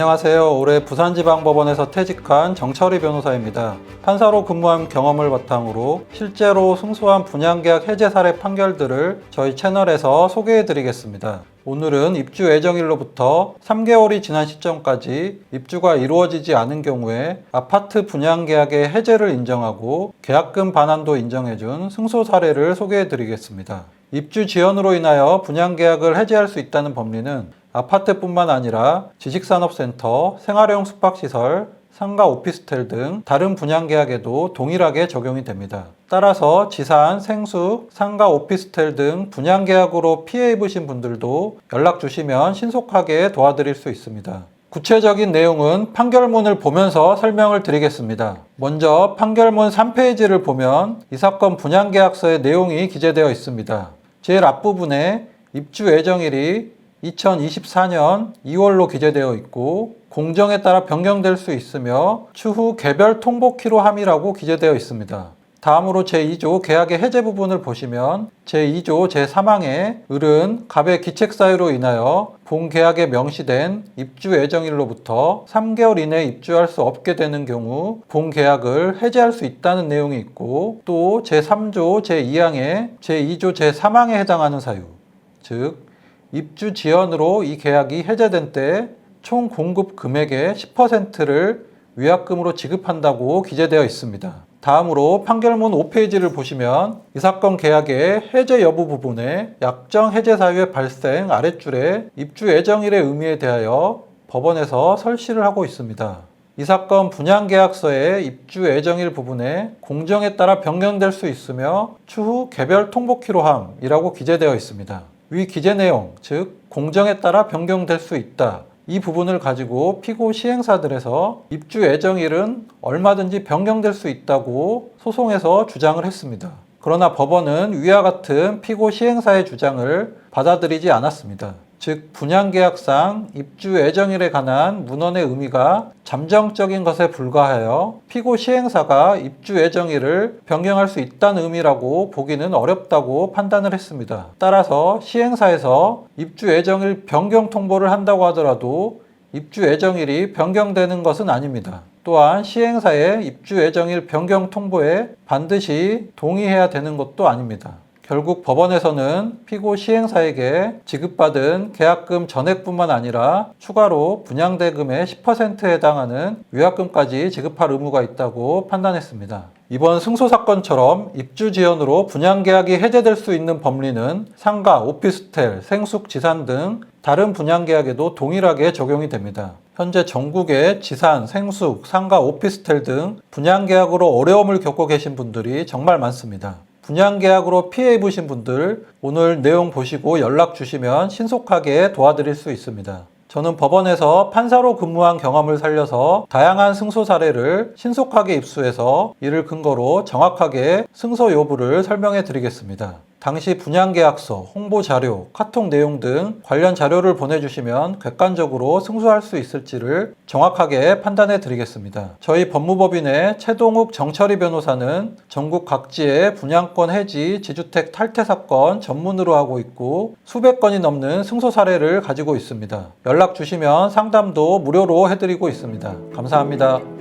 안녕하세요. 올해 부산지방법원에서 퇴직한 정철희 변호사입니다. 판사로 근무한 경험을 바탕으로 실제로 승소한 분양계약 해제 사례 판결들을 저희 채널에서 소개해 드리겠습니다. 오늘은 입주 예정일로부터 3개월이 지난 시점까지 입주가 이루어지지 않은 경우에 아파트 분양 계약의 해제를 인정하고 계약금 반환도 인정해준 승소 사례를 소개해 드리겠습니다. 입주 지연으로 인하여 분양 계약을 해제할 수 있다는 법리는 아파트뿐만 아니라 지식산업센터, 생활형 숙박시설, 상가 오피스텔 등 다른 분양 계약에도 동일하게 적용이 됩니다. 따라서 지산, 생수, 상가 오피스텔 등 분양 계약으로 피해 입으신 분들도 연락 주시면 신속하게 도와드릴 수 있습니다. 구체적인 내용은 판결문을 보면서 설명을 드리겠습니다. 먼저 판결문 3페이지를 보면 이 사건 분양계약서의 내용이 기재되어 있습니다. 제일 앞부분에 입주 예정일이 2024년 2월로 기재되어 있고 공정에 따라 변경될 수 있으며 추후 개별 통보키로 함이라고 기재되어 있습니다. 다음으로 제2조 계약의 해제 부분을 보시면 제2조 제3항에 을은 갑의 기책 사유로 인하여 본 계약에 명시된 입주 예정일로부터 3개월 이내 입주할 수 없게 되는 경우 본 계약을 해제할 수 있다는 내용이 있고 또 제3조 제2항에 제2조 제3항에 해당하는 사유 즉 입주 지연으로 이 계약이 해제된 때 총 공급 금액의 10%를 위약금으로 지급한다고 기재되어 있습니다. 다음으로 판결문 5페이지를 보시면 이 사건 계약의 해제 여부 부분에 약정 해제 사유의 발생 아랫줄에 입주 예정일의 의미에 대하여 법원에서 설시를 하고 있습니다. 이 사건 분양 계약서의 입주 예정일 부분에 공정에 따라 변경될 수 있으며 추후 개별 통보 키로 함이라고 기재되어 있습니다. 위 기재 내용, 즉 공정에 따라 변경될 수 있다. 이 부분을 가지고 피고 시행사들에서 입주 예정일은 얼마든지 변경될 수 있다고 소송에서 주장을 했습니다. 그러나 법원은 위와 같은 피고 시행사의 주장을 받아들이지 않았습니다. 즉 분양계약상 입주 예정일에 관한 문헌의 의미가 잠정적인 것에 불과하여 피고 시행사가 입주 예정일을 변경할 수 있다는 의미라고 보기는 어렵다고 판단을 했습니다. 따라서 시행사에서 입주 예정일 변경 통보를 한다고 하더라도 입주 예정일이 변경되는 것은 아닙니다. 또한 시행사의 입주 예정일 변경 통보에 반드시 동의해야 되는 것도 아닙니다. 결국 법원에서는 피고 시행사에게 지급받은 계약금 전액뿐만 아니라 추가로 분양대금의 10%에 해당하는 위약금까지 지급할 의무가 있다고 판단했습니다. 이번 승소 사건처럼 입주 지연으로 분양 계약이 해제될 수 있는 법리는 상가, 오피스텔, 생숙, 지산 등 다른 분양 계약에도 동일하게 적용이 됩니다. 현재 전국의 지산, 생숙, 상가, 오피스텔 등 분양 계약으로 어려움을 겪고 계신 분들이 정말 많습니다. 분양 계약으로 피해 입으신 분들 오늘 내용 보시고 연락 주시면 신속하게 도와드릴 수 있습니다. 저는 법원에서 판사로 근무한 경험을 살려서 다양한 승소 사례를 신속하게 입수해서 이를 근거로 정확하게 승소 여부를 설명해 드리겠습니다. 당시 분양계약서, 홍보 자료, 카톡 내용 등 관련 자료를 보내주시면 객관적으로 승소할 수 있을지를 정확하게 판단해 드리겠습니다. 저희 법무법인의 최동욱 정철희 변호사는 전국 각지의 분양권 해지, 지주택 탈퇴 사건 전문으로 하고 있고 수백 건이 넘는 승소 사례를 가지고 있습니다. 연락 주시면 상담도 무료로 해드리고 있습니다. 감사합니다.